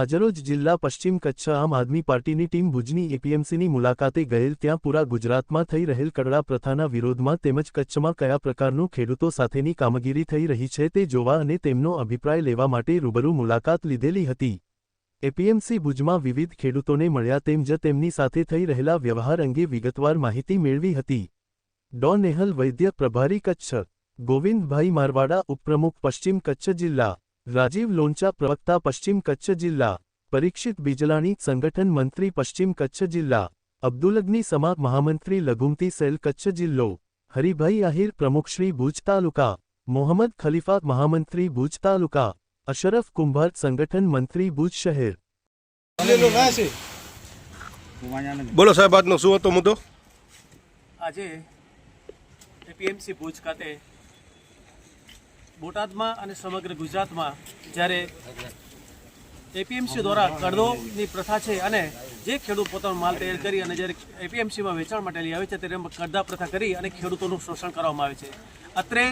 આજરોજ જિલ્લા પશ્ચિમ કચ્છ આમ આદમી પાર્ટીની ટીમ ભુજની એપીએમસીની મુલાકાતે ગયેલ ત્યાં પૂરા ગુજરાતમાં થઈ રહેલ કડડા પ્રથાના વિરોધમાં તેમજ કચ્છમાં કયા પ્રકારનું ખેડૂતો સાથેની કામગીરી થઈ રહી છે તે જોવા અને તેમનો અભિપ્રાય લેવા માટે રૂબરૂ મુલાકાત લીધેલી હતી. એપીએમસી ભુજમાં વિવિધ ખેડૂતોને મળ્યા તેમજ તેમની સાથે થઈ રહેલા વ્યવહાર અંગે વિગતવાર માહિતી મેળવી હતી. ડો નેહલ વૈદ્ય પ્રભારી કચ્છ, ગોવિંદભાઈ મારવાડા ઉપપ્રમુખ પશ્ચિમ કચ્છ જિલ્લા રાજીવ લોંચા પ્રવક્તા પશ્ચિમ કચ્છ જિલ્લા પરીક્ષિત બીજલાણી સંગઠન મંત્રી પશ્ચિમ કચ્છ જિલ્લા અબ્દુલગની સમા મહામંત્રી લઘુમતી સેલ કચ્છ જિલ્લો હરિભાઈ આહિર પ્રમુખશ્રી ભુજ તાલુકા મોહમ્મદ ખલીફા મહામંત્રી ભુજ તાલુકા અશરફ કુંભાર સંગઠન મંત્રી ભુજ શહેર બોલો સાહેબ આજનો શું હતો મુદ્દો? આજે એપીએમસી ભુજ ખાતે બોટાદમાં અને સમગ્ર ગુજરાતમાં જ્યારે એપીએમસી દ્વારા કડદોની પ્રથા છે અને જે ખેડૂત પોતાનો માલ તૈયાર કરી અને જ્યારે એપીએમસીમાં વેચાણ માટે લઈ આવે છે, ત્યારે કડદા પ્રથા કરી અને ખેડૂતોનું શોષણ કરવામાં આવે છે. અત્રે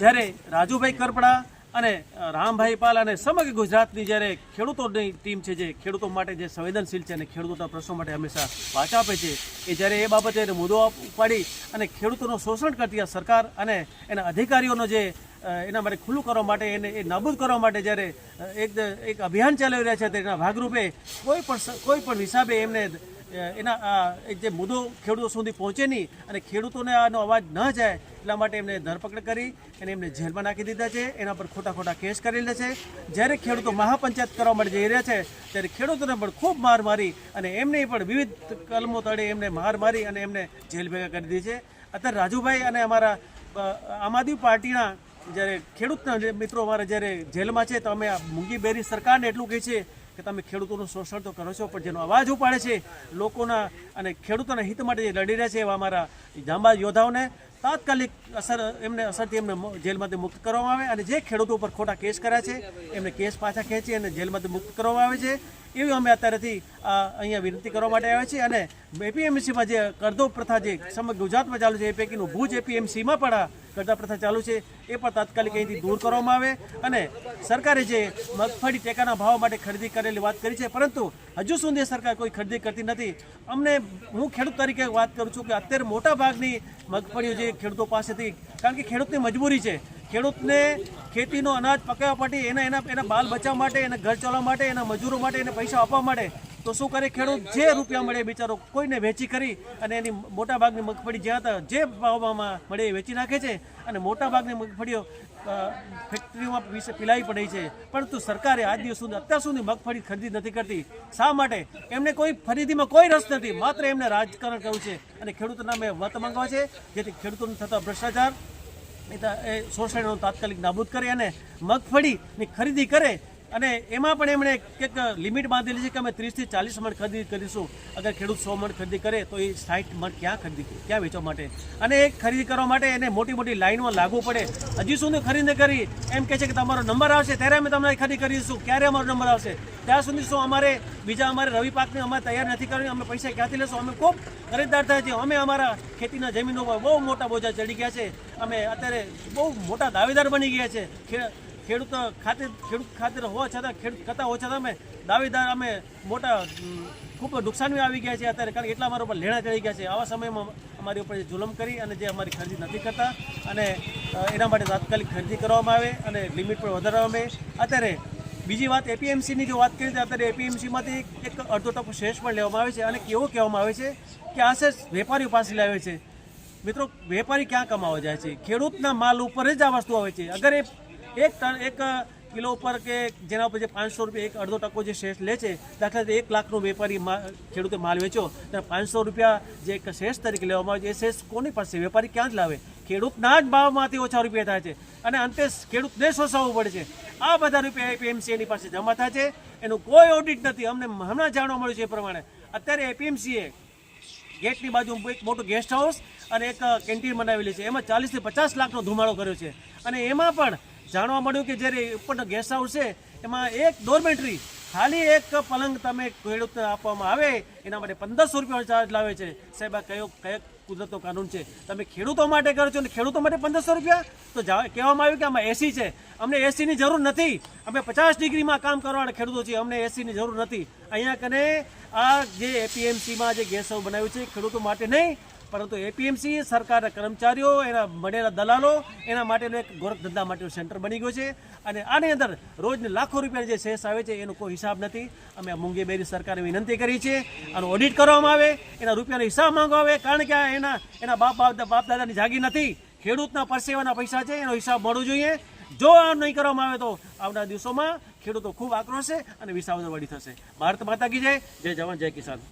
જ્યારે રાજુભાઈ કરપડા અને રામભાઈ પાલ અને સમગ્ર ગુજરાતની જ્યારે ખેડૂતોની ટીમ છે, જે ખેડૂતો માટે જે સંવેદનશીલ છે અને ખેડૂતોના પ્રશ્નો માટે હંમેશા વાચા આપે છે, એ જ્યારે એ બાબતે મુદ્દો ઉપાડી અને ખેડૂતોનું શોષણ કરતી આ સરકાર અને એના અધિકારીઓનો જે એના માટે ખુલ્લું કરવા માટે એને એ નાબૂદ કરવા માટે જ્યારે એક એક અભિયાન ચાલી રહ્યા છે, તેના ભાગરૂપે કોઈ પણ કોઈ પણ હિસાબે એમને એના એક જે મુદ્દો ખેડૂતો સુધી પહોંચે નહીં અને ખેડૂતોને આનો અવાજ ન જાય, એટલા માટે એમને ધરપકડ કરી અને એમને જેલમાં નાખી દીધા છે. એના પર ખોટા ખોટા કેસ કરેલા છે. જ્યારે ખેડૂતો મહાપંચાયત કરવા માટે જઈ રહ્યા છે, ત્યારે ખેડૂતોને પણ ખૂબ માર મારી અને એમને પણ વિવિધ કલમો તળે એમને માર મારી અને એમને જેલ ભેગા કરી દીધી છે. અત્યારે રાજુભાઈ અને અમારા આમ આદમી પાર્ટીના જ્યારે ખેડૂતના મિત્રો અમારે જ્યારે જેલમાં છે, તો અમે આ મૂંગી બેરી સરકારને એટલું કહે છે કે તમે ખેડૂતોનું શોષણ તો કરો છો, પણ જેનો અવાજ ઉપાડે છે, લોકોના અને ખેડૂતોના હિત માટે જે લડી રહ્યા છે એવા અમારા જાંબાજ યોદ્ધાઓને તાત્કાલિક અસર, એમને અસરથી એમને જેલમાંથી મુક્ત કરવામાં આવે અને જે ખેડૂતો ઉપર ખોટા કેસ કર્યા છે, એમને કેસ પાછા ખેંચી અને જેલમાંથી મુક્ત કરવામાં આવે છે. એવી અમે અત્યારેથી અહીંયા વિનંતી કરવા માટે આવ્યા છીએ અને એપીએમસીમાં જે કરદો પ્રથા જે સમગ્ર ગુજરાતમાં ચાલુ છે, એ પૈકીનું ભુજ એપીએમસીમાં પણ આ કરદા પ્રથા ચાલુ છે, એ પણ તાત્કાલિક અહીંથી દૂર કરવામાં આવે અને સરકારે જે મગફળી ટેકાના ભાવ માટે ખરીદી કરેલી વાત કરી છે, પરંતુ હજુ સુધી સરકાર કોઈ ખરીદી કરતી નથી. અમને, હું ખેડૂત તરીકે વાત કરું છું કે અત્યારે મોટા ભાગની મગફળીઓ જે ખેડૂતો પાસેથી, કારણ કે ખેડૂતની મજબૂરી છે ખેડૂતને ખેતીનો અનાજ પકાવવા માટે, એના એના એના બાલ બચાવવા માટે, એના ઘર ચલાવવા માટે, એના મજૂરો માટે, એને પૈસા આપવા માટે, તો શું કરે ખેડૂત? જે રૂપિયા મળે બિચારો કોઈને વેચી કરી અને એની મોટાભાગની મગફળી જ્યાં હતા, જે ભાવમાં મળે એ વેચી નાખે છે અને મોટાભાગની મગફળીઓ ફેક્ટરીઓમાં વિશે પીલાવી પડી છે. પરંતુ સરકારે આજ દિવસ સુધી, અત્યાર સુધી મગફળી ખરીદી નથી કરતી. શા માટે? એમને કોઈ ખરીદીમાં કોઈ રસ નથી. માત્ર એમને રાજકારણ કરવું છે અને ખેડૂતોના મેં મત માંગવા છે. જેથી ખેડૂતોને થતા ભ્રષ્ટાચાર એ શોષણનો તાત્કાલિક નાબૂદ કરે અને મગફળીની ખરીદી કરે અને એમાં પણ એમણે એક લિમિટ બાંધેલી છે કે અમે ત્રીસથી ચાલીસ મણ ખરીદી કરીશું. અગર ખેડૂત સો મણ ખરીદી કરે તો એ સાઠ મણ ક્યાં ખરીદી ક્યાં વેચવા માટે? અને એ ખરીદી કરવા માટે એને મોટી મોટી લાઇનમાં લાગવું પડે. હજી સુધી ખરીદી કરી. એમ કહે છે કે તમારો નંબર આવશે, ત્યારે અમે તમને ખરીદી કરીશું. ક્યારે અમારો નંબર આવશે? ત્યાં સુધી શું અમારે બીજા અમારે રવિ પાકને અમારે તૈયાર નથી કરવી અમે પૈસા ક્યાંથી લેશું? અમે ખૂબ ખરીદદાર થાય છે અમે અમારા ખેતીના જમીનો પર બહુ મોટા બોજા ચડી ગયા છે. અમે અત્યારે બહુ મોટા દાવેદાર બની ગયા છે. ખેડૂત ખાતે ખેડૂત ખાતર હોવા છતાં, ખેડૂત કરતા હોવા છતાં અમે દાવેદાર, અમે મોટા ખૂબ નુકસાન આવી ગયા છે અત્યારે, કારણ કે એટલા અમારા ઉપર લેણા ચડી ગયા છે. આવા સમયમાં અમારી ઉપર જુલમ કરી અને જે અમારી ખરીદી નથી કરતા અને એના માટે તાત્કાલિક ખરીદી કરવામાં આવે અને લિમિટ પણ વધારવામાં આવે. અત્યારે બીજી વાત એપીએમસીની જો વાત કરીએ તો અત્યારે એપીએમસીમાંથી એક અડધો ટકો શેષ પણ લેવામાં આવે છે અને કેવું કહેવામાં આવે છે કે આ શેષ વેપારીઓ પાસે લાવે છે. મિત્રો, વેપારી ક્યાં કમાવા જાય છે? ખેડૂતના માલ ઉપર જ આ વસ્તુ આવે છે. અગર એ એક ટન, એક કિલો ઉપર કે જેના ઉપર જે પાંચસો રૂપિયા, એક અડધો ટકો જે શેષ લે છે, દાખલા એક લાખનો વેપારી ખેડૂતે માલ વેચ્યો ત્યારે પાંચસો રૂપિયા જે એક શેષ તરીકે લેવામાં આવે છે, એ શેષ કોની પાસે? વેપારી ક્યાં જ લાવે? ખેડૂતના જ ભાવમાંથી ઓછા રૂપિયા થાય છે. અને અંતે ખેડૂતને શોષાવવું પડે છે? આ બધા રૂપિયા એપીએમસીની પાસે જમા થાય છે. એનું કોઈ ઓડિટ નથી. અમને હમણાં જાણવા મળ્યું છે એ પ્રમાણે. અત્યારે એપીએમસીએ ગેટની બાજુ એક મોટું ગેસ્ટ હાઉસ અને એક કેન્ટીન બનાવેલી છે. એમાં ચાલીસથી પચાસ લાખનો ધુમાડો કર્યો છે. અને એમાં પણ જાણવા મળ્યું કે જ્યારે ઉપરનો ગેસ્ટ હાઉસ છે, એમાં એક ડોરમેન્ટ્રી ખાલી એક પલંગ તમે ખેડૂતને આપવામાં આવે, એના માટે પંદરસો રૂપિયાનો ચાર્જ લાવે છે. સાહેબ, આ કયો કયો કુદરતનો કાનૂન છે? તમે ખેડૂતો માટે કરો છો અને ખેડૂતો માટે પંદરસો રૂપિયા? તો કહેવામાં આવ્યું કે આમાં એસી છે. અમને એસીની જરૂર નથી. અમે પચાસ ડિગ્રીમાં કામ કરવાના ખેડૂતો છીએ. અમને એસીની જરૂર નથી. અહીંયા કને આ જે એપીએમસીમાં જે ગેસ બનાવ્યું છે ખેડૂતો માટે નહીં. પરંતુ એપીએમસી સરકારના કર્મચારીઓ, એના મળેલા દલાલો, એના માટેનું એક ગોરખ ધંધા માટેનું સેન્ટર બની ગયું છે. અને આની અંદર રોજને લાખો રૂપિયા જે શેષ આવે છે, એનો કોઈ હિસાબ નથી. અમે આ મૂંગેબેરી સરકારને વિનંતી કરી છે અને ઓડિટ કરવામાં આવે, એના રૂપિયાનો હિસાબ માંગવા આવે, કારણ કે આ એના એના બાપ બાપ દાદાની જાગી નથી. ખેડૂતના પરસેવાના પૈસા છે, એનો હિસાબ મળવો જોઈએ. જો આ નહીં કરવામાં આવે તો આવનારા દિવસોમાં ખેડૂતો ખૂબ આક્રોશે અને વિસાવદર વળી થશે. ભારત માતા કી જય જય જવાન, જય કિસાન.